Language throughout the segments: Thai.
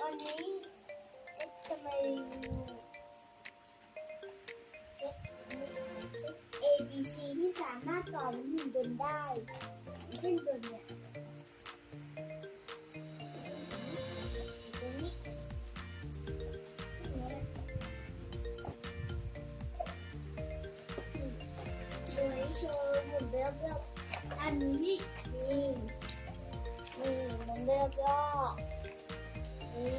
ตอนนี้เอ๊ะมเซ็ตนี้เซต A B C ที่สามารถต่อเป็นหุ่นยนต์ได้เช่นตัวเนี้ยตรงนี้ตรงนี้นะนี่โดยโชว์หุ่นเรียบๆอันนี้นี่นี่มันเรียบๆ นี่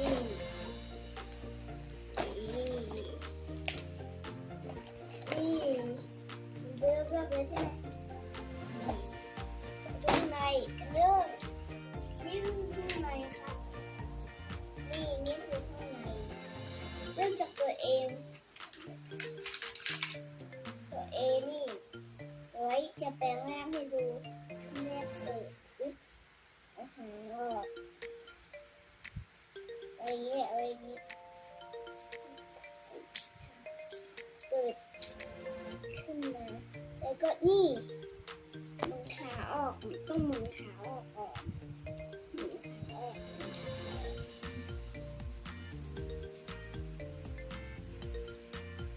นี่หมุนขาออกต้องหมุนขาออกก่อนหมุนขาออก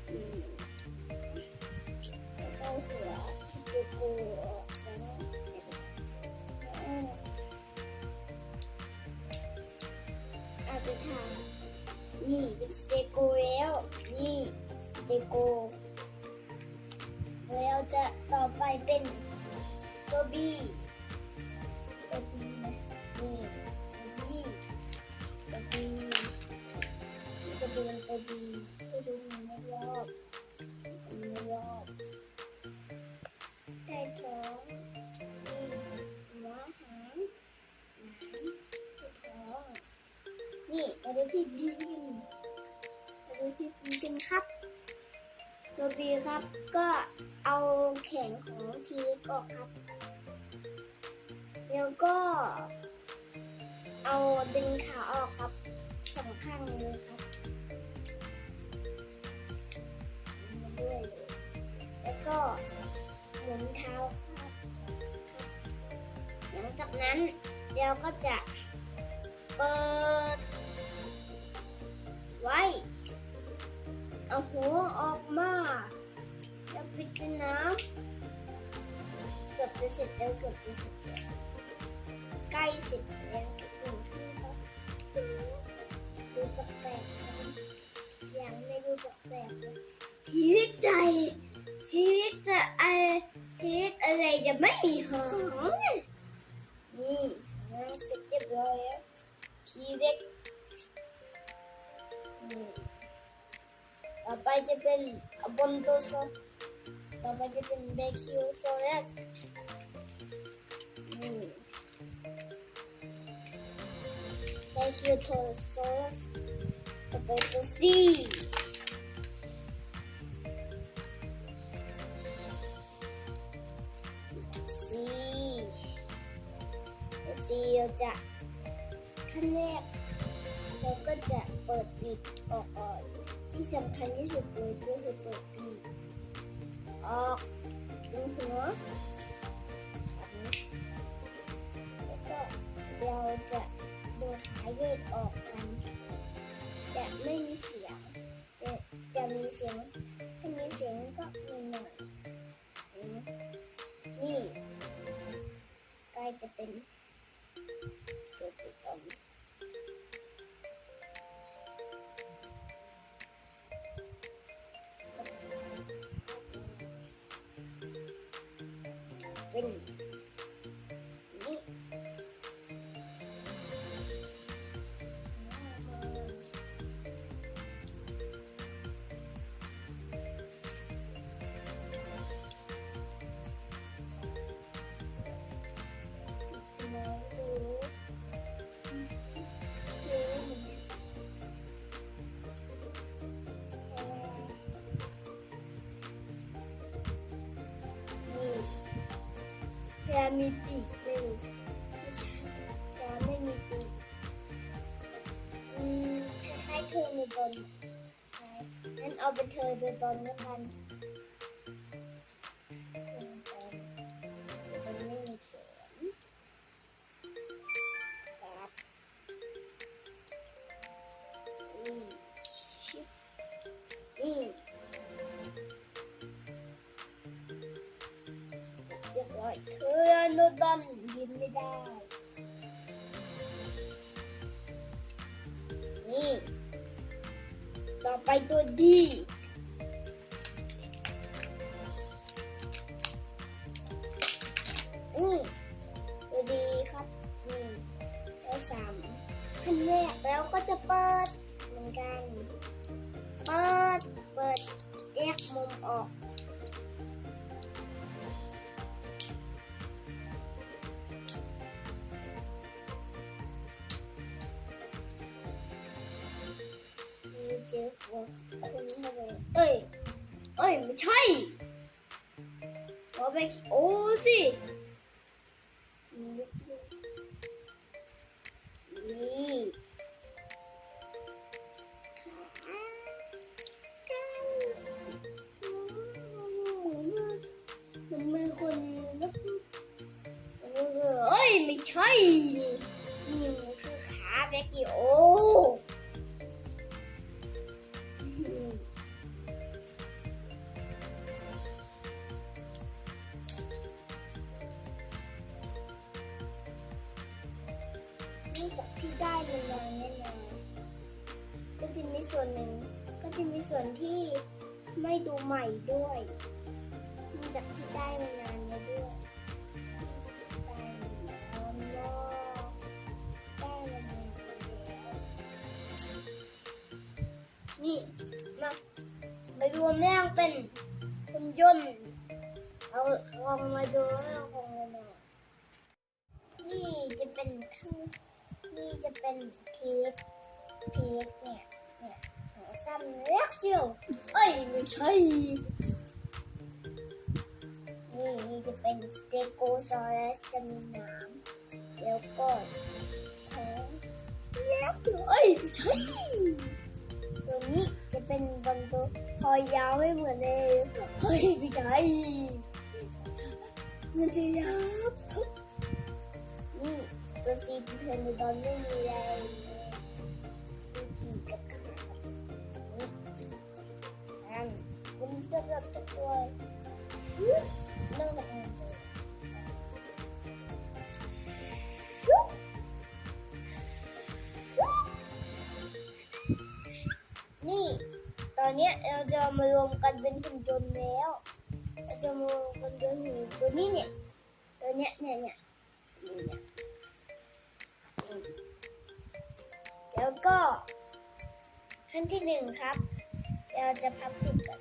อืมแล้วก็หัวที่ปูปูออกแล้วแล้วอาจจะทำนี่เป็นสเตโกแล้วนี่สเตโก เป็นตัวบีตัวบีนี่ตัวบีตัวบีนี่ก็จะเป็นตัวบีให้ดูมันไม่รอบมันไม่รอบได้ท้องนี่หัวหางหางที่ท้องนี่มาดูที่บีกันมาดูที่บีกันครับ ตัวบีครับ ก็เอาแขนของทีเล็กออกครับ แล้วก็เอาดึงขาออกครับสองข้างเลยครับมาด้วยเลยแล้วก็หมุนเท้าครับหลังจากนั้นเราก็จะเปิดไว้ เอาหัวออกมาแล้วปิดน้ำเกือบจะเสร็จแล้วเกือบจะเสร็จแล้วใกล้เสร็จแล้วดูที่เขาดูดูแปลกๆนะยังไม่ดูแปลกๆเลยทีวิตใจทีวิตจะอะไรทีวิตอะไรจะไม่มีหางนี่หางเสร็จเรียบร้อยแล้วทีเล็กนี่ บอนโตโซต่อไปจะเป็นเบคิโจะเปิดปีกออกก่อนที่สำคัญที่สุดเลยก็คือเปิดปีกออกดูหัวแล้วก็เราจะดูขาแยกออกกันจะไม่มีเสียงจะจะมีเสียงถ้ามีเสียงก็มีหน่อยนี่ใกล้จะเป็นตัวติดต่อ มเแพรมีปีกไม่รู้ไม่ใช่แพรไม่มีปีกอืมคล้ายๆเธอในบนงั้นเอาเป็นเธอโดยตนแล้วกัน ดอนยินไม่ได้ นี่ ต่อไปตัวดีนี่ตัวดีครับนี่ตัวสามขั้นแรกแล้วก็จะเปิดเหมือนกัน เปิด เปิดแยกมุมออก เจอหัวคุณเข้าไปเอ้ย เอ้ย ไม่ใช่หัวไปโอ้สินี่มันมือคนเอ้ย ไม่ใช่ นี่ นี่มันคือขาแบกกี้โอ จากที่ได้มานานแล้วด้วยได้แล้วเนาะได้มานานแล้วนี่มาไปรวมแม่งเป็นคุณยนเอาลองมาดูให้เราคงกันหน่อยนี่จะเป็นข้างนี่จะเป็นเค้กเค้กเนี่ยเนี่ยหัวซ้ำเล็กเจิ๋วเอ้ยไม่ใช่ นี่นี่จะเป็นสเตโกซอรัสจะมีน้ำแล้วก็ของเล็กจิ๋วเอ้ยใช่ตัวนี้จะเป็นบอลตัวคอยาวไม่เหมือนเลยเฮ้ยไม่ใช่มันจะยาวนี่ตัวซีเพนดอนไม่มีแรงมีปีกกับขาอันมันจะแบบตะกว นี่ ตอนนี้เราจะมารวมกันเป็นหุ่นยนต์แล้ว เราจะมารวมกันเป็นหุ่นตัวนี้เนี่ย ตัวเนี้ยเนี่ยเนี่ยนี่เนี่ยแล้วก็ขั้นที่หนึ่งครับ เราจะพับผิดกัน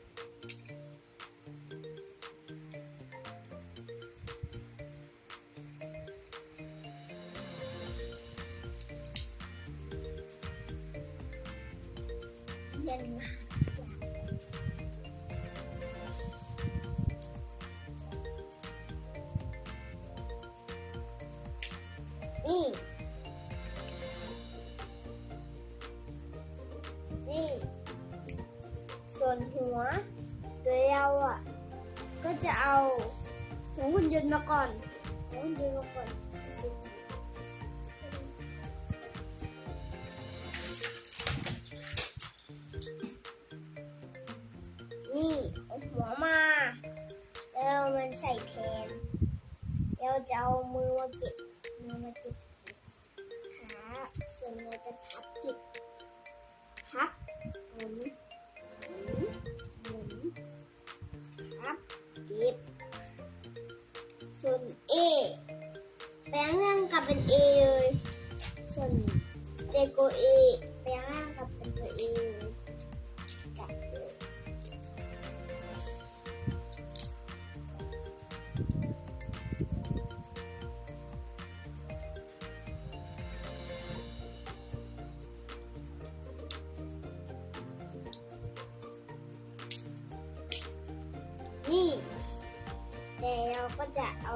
ส่วนหัวโดยเราอะก็จะเอาหัวหุ่นยนต์มาก่อนหัวหุ่นยนต์มาก่อนนี่เอาหัวมาแล้วมันใส่แทนแล้วจะเอามือมาเก็บมือมาเก็บขาส่วนเราจะพับเก็บพับหมุน เก็บส่วน A แปลงร่างกลับเป็น A เลย ส่วนเตโก A เร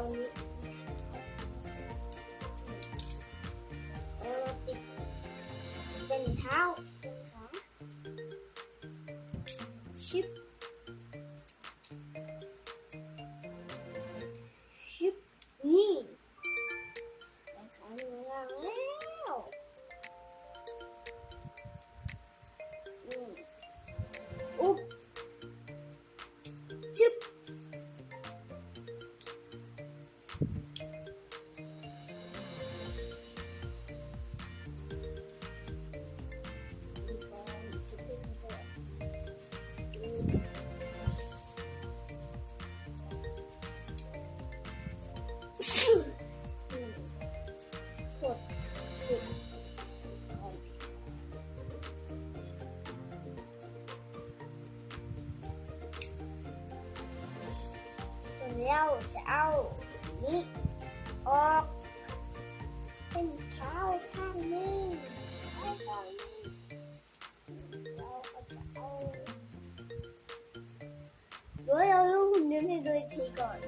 ก่อน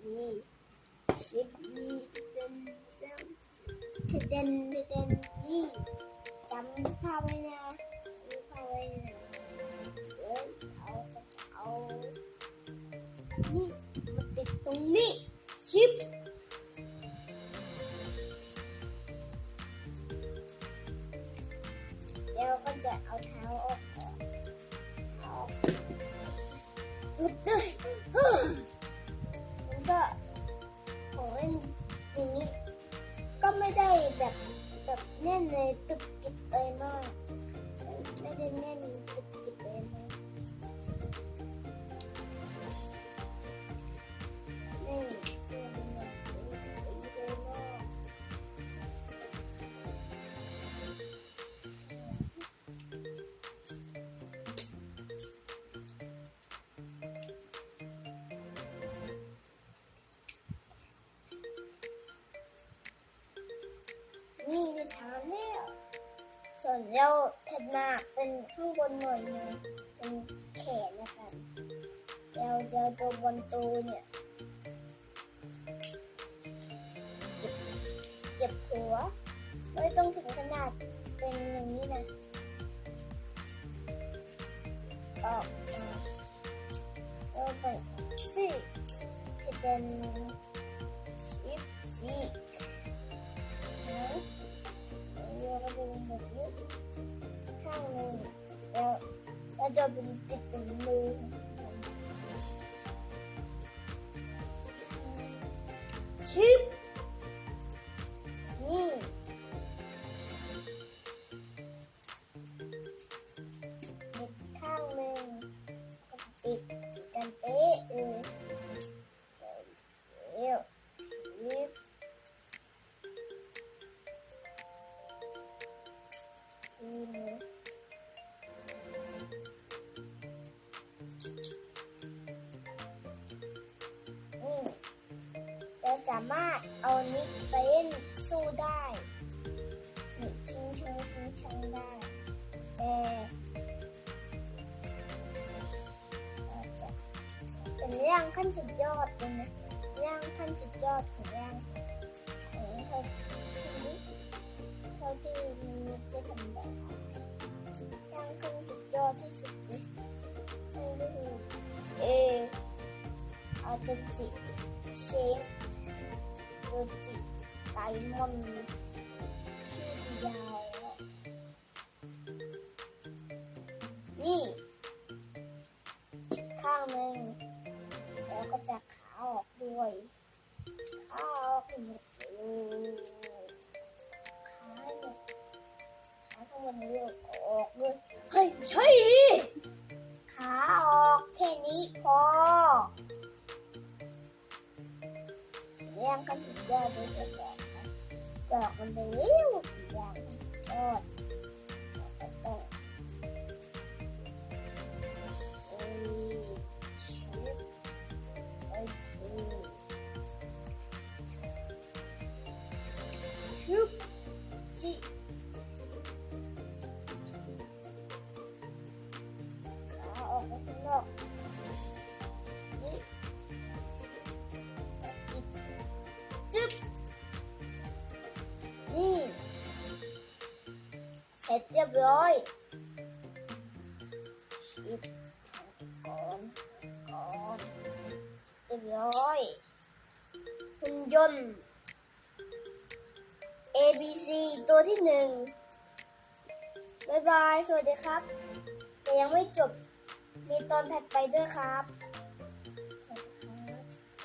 ทีชิปนี้เดินเดินเดินเดินนี่จำภาพไว้นะจำภาพไว้นะเดี๋ยวเราก็จะเอานี่มาติดตรงนี้ชิปแล้วก็จะเอาเท้าออกอนเอาออกปุ๊บ นี่ในทางแล้วส่วนเราถัดมาเป็นข้างบนหน่อยนึงเป็นแขนนะคะแล้วเดี๋ยวตัวบนตัวเนี่ยเก็บเก็บหัวไม่ต้องถึงขนาดเป็นอย่างนี้นะออกมาแล้วเป็นสี่จะเป็นชิปสีนะ แล้วก็จะเป็นแบบนี้ข้างหาสามารถเอานิกไปเล่นสู้ได้นี่ชิงชังชิงชังได้ แต่เป็นร่างขั้นสุดยอดเลยนะร่างขั้นสุดยอดของร่างของเธอที่เท่าที่มีได้ทำแบบร่างขั้นสุดยอดที่สุดเลยนั่นก็คือเออาตจิเช ฟโรจิไดมอนด์ชื่อยาว นี่ ข้างหนึ่งแล้วก็จะขาออกด้วย บอกมันไเสร็จเรียบร้อยชิปก่อนก่อนเรียบร้อยหุ่นยนต์ A B C ตัวที่หนึ่งบายบาย สวัสดีครับ แต่ยังไม่จบ มีตอนถัดไปด้วยครับ